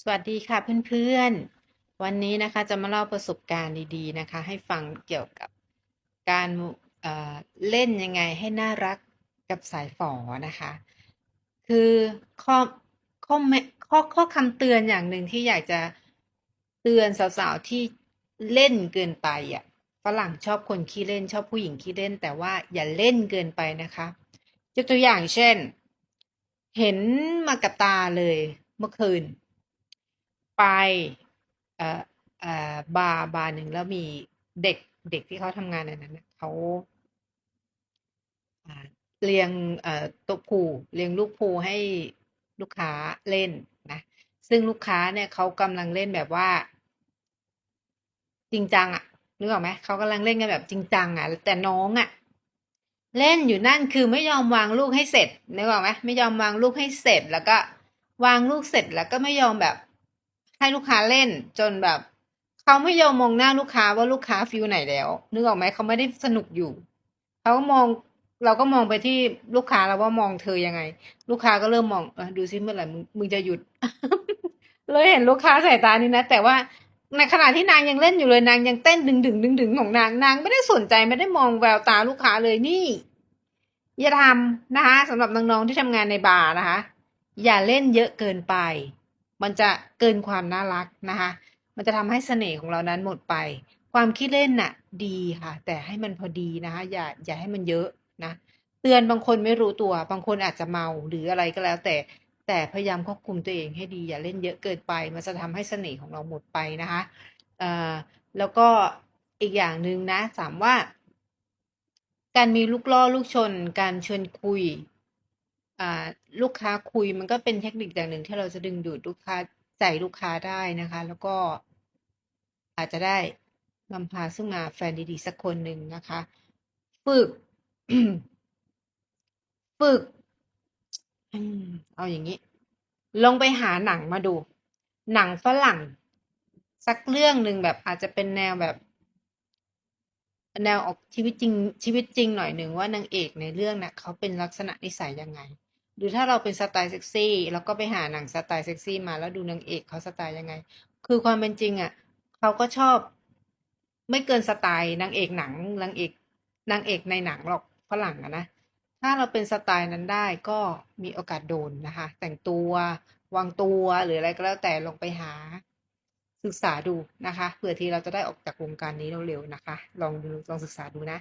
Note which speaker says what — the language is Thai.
Speaker 1: สวัสดีค่ะเพื่อนๆ วันนี้นะคะจะมาเล่าประสบการณ์ดีๆนะคะ ให้ฟังเกี่ยวกับการเเล่นยังไงให้น่ารักกับสายฝอนะคะ คือข้อข้อข้อข้อคำเตือนอย่างหนึ่งที่อยากจะเตือนสาวๆที่เล่นเกินไปอะฝรั่งชอบคนขี้เล่นชอบผู้หญิงขี้เล่น แต่ว่าอย่าเล่นเกินไปนะคะยกตัวอย่างเช่น เห็นมากับตาเลยเมื่อคืน ไปเอ่อเอ่อบาร์บาร์หนึ่งแล้วมีเด็กเด็กที่เขาทำงานในนั้นเขาเรียงโต๊ะพูเรียงลูกพูให้ลูกค้าเล่นนะซึ่งลูกค้าเนี่ยเขากำลังเล่นแบบว่า จริงจังอะนึกออกไหมเขากำลังเล่นกันแบบจริงจังอะแต่น้องอะเล่นอยู่นั่นคือไม่ยอมวางลูกให้เสร็จนึกออกไหมไม่ยอมวางลูกให้เสร็จแล้วก็วางลูกเสร็จแล้วก็ไม่ยอมแบบ ให้ลูกค้าเล่นจนแบบเขาไม่ยอมมองหน้าลูกค้าว่าลูกค้าฟิลไหนแล้วนึกออกไหมเขาไม่ได้สนุกอยู่เขาก็มองเราก็มองไปที่ลูกค้าแล้วว่ามองเธอยังไง ลูกค้าก็เริ่มมองออดูซิเมื่อไหร่มึงมึงจะหยุด เลยเห็นลูกค้าสายตานี่นะแต่ว่าในขณะที่นางยังเล่นอยู่เลยนางยังเต้นดึงดึงดึงดึงของนางนางไม่ได้สนใจไม่ได้มองแววตาลูกค้าเลยนี่ อย่าทำนะคะสำหรับน้องๆที่ทำงานในบาร์นะคะ อย่าเล่นเยอะเกินไป มันจะเกินความน่ารักนะคะ มันจะทำให้เสน่ห์ของเรานั้นหมดไป ความคิดเล่นน่ะดีค่ะ แต่ให้มันพอดีนะคะ อย่าอย่าให้มันเยอะนะ เตือนบางคนไม่รู้ตัว บางคนอาจจะเมาหรืออะไรก็แล้ว แต่แต่พยายามควบคุมตัวเองให้ดี อย่าเล่นเยอะเกินไป มันจะทำให้เสน่ห์ของเราหมดไปนะคะเอ่อแล้วก็อีกอย่างหนึ่งนะถามว่า การมีลูกล่อลูกชน การชวนคุย ลูกค้าคุยมันก็เป็นเทคนิคอย่างหนึ่งที่เราจะดึงดูดลูกค้าใจลูกค้าได้นะคะ แล้วก็ อาจจะได้นำพาซึ่งมาแฟนดีๆสักคนหนึ่งนะคะ ฝึก ฝึกเอาอย่างงี้ ลงไปหาหนังมาดู หนังฝรั่ง สักเรื่องหนึ่งแบบอาจจะเป็นแนวแบบ แนวออกชีวิตจริง ชีวิตจริงหน่อยหนึ่งว่านางเอกในเรื่องน่ะเขาเป็นลักษณะนิสัยยังไง หรือถ้าเราเป็นสไตล์เซ็กซี่เราก็ไปหาหนังสไตล์เซ็กซี่มาแล้วดูนางเอกเขาสไตล์ยังไง คือความเป็นจริงอะเขาก็ชอบ ไม่เกินสไตล์นางเอกหนังนางเอกนางเอกในหนังหรอกฝรั่งอะนะถ้าเราเป็นสไตล์นั้นได้ก็มีโอกาสโดนนะคะ แต่งตัววางตัวหรืออะไรก็แล้วแต่ลองไปหาศึกษาดูนะคะเผื่อที่เราจะได้ออกจากวงการนี้เร็วๆนะคะ ลองดูลองศึกษาดูนะ